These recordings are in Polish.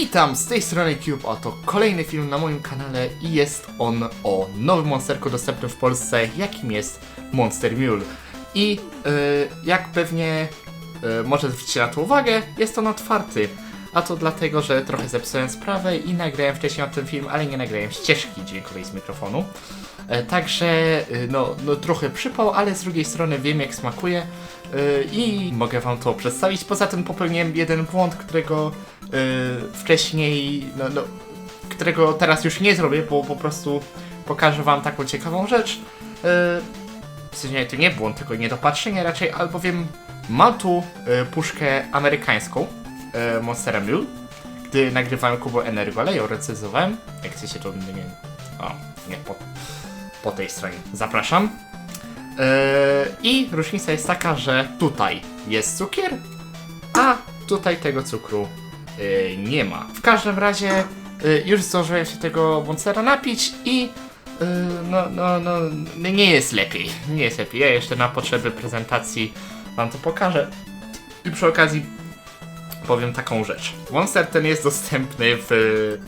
Witam, z tej strony Cube, a to kolejny film na moim kanale i jest on o nowym monsterku dostępnym w Polsce, jakim jest Monster Mule. I yy, jak pewnie yy, może zwrócicie na to uwagę, jest on otwarty. A to dlatego, że trochę zepsułem sprawę i nagrałem wcześniej o tym film, ale nie nagrałem ścieżki dźwiękowej z mikrofonu. E, Także y, no, no trochę przypał, ale z drugiej strony wiem jak smakuje y, i mogę wam to przedstawić. Poza tym popełniłem jeden błąd, którego wcześniej, no, no, którego teraz już nie zrobię, bo po prostu pokażę wam taką ciekawą rzecz. W sensie to nie błąd, tylko niedopatrzenie raczej, albowiem mam tu puszkę amerykańską y, Monstera Mule, gdy nagrywałem Kubo Energole, ją recenzowałem. Jak chcecie to nie O, nie, po, po tej stronie. Zapraszam. Yy, I różnica jest taka, że tutaj jest cukier, a tutaj tego cukru yy, nie ma. W każdym razie yy, już zdążyłem się tego Monstera napić i no, no, no, nie jest lepiej. Nie jest lepiej. Ja jeszcze na potrzeby prezentacji wam to pokażę. I przy okazji powiem taką rzecz. Monster ten jest dostępny w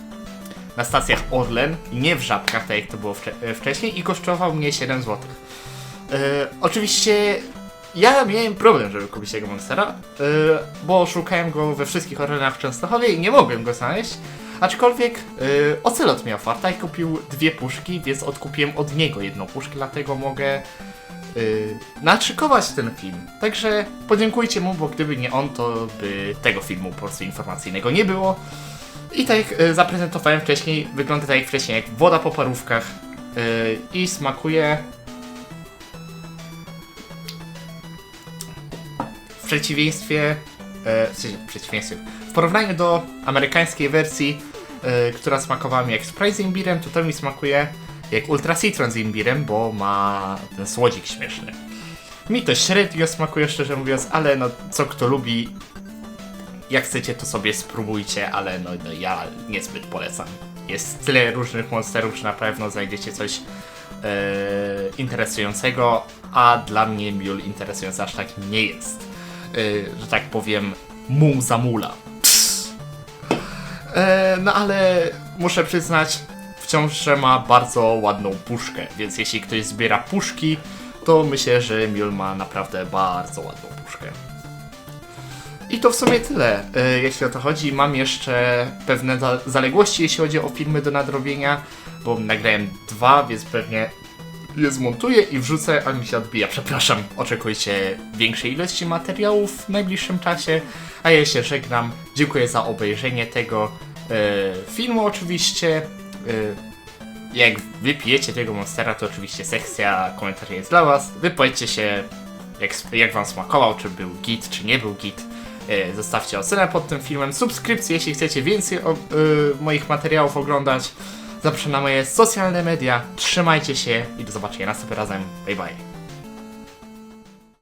na stacjach Orlen nie w żabkach, tak jak to było wcze- e, wcześniej i kosztował mnie 7 zł. E, oczywiście ja miałem problem, żeby kupić tego Monstera, e, bo szukałem go we wszystkich Orlenach w Częstochowie i nie mogłem go znaleźć. Aczkolwiek e, Ocelot miał farta i kupił dwie puszki, więc odkupiłem od niego jedną puszkę, dlatego mogę yy, ten film. Także podziękujcie mu, bo gdyby nie on, to by tego filmu po prostu informacyjnego nie było. I tak jak y, zaprezentowałem wcześniej, wygląda tak jak wcześniej, jak woda po parówkach y, i smakuje w przeciwieństwie, sensie, w przeciwieństwie, w porównaniu do amerykańskiej wersji, e, która smakowała mi jak Sprite z imbirem, to to mi smakuje jak Ultra Citron z imbirem, bo ma ten słodzik śmieszny. Mi to średnio smakuje, szczerze mówiąc, ale no co kto lubi, jak chcecie, to sobie spróbujcie, ale no, no ja niezbyt polecam. Jest tyle różnych monsterów, że na pewno znajdziecie coś e, interesującego, a dla mnie Mule interesujący aż tak nie jest. E, że tak powiem, mu za mula. E, no ale muszę przyznać, wciąż, ma bardzo ładną puszkę, więc jeśli ktoś zbiera puszki, to myślę, że Mule ma naprawdę bardzo ładną puszkę. I to w sumie tyle, e, jeśli o to chodzi. Mam jeszcze pewne za- zaległości, jeśli chodzi o filmy do nadrobienia, bo nagrałem dwa, więc pewnie je zmontuję i wrzucę, a mi się odbija. Przepraszam, oczekujcie większej ilości materiałów w najbliższym czasie, a ja się żegnam. Dziękuję za obejrzenie tego e, filmu oczywiście. E, jak wypijecie tego monstera, to oczywiście sekcja komentarzy jest dla was. Wypowiedzcie się, jak, jak wam smakował, czy był git, czy nie był git. E, Zostawcie ocenę pod tym filmem, subskrypcję, jeśli chcecie więcej o, moich materiałów oglądać. Zapraszam na moje socjalne media. Trzymajcie się i do zobaczenia następnym razem. Bye bye.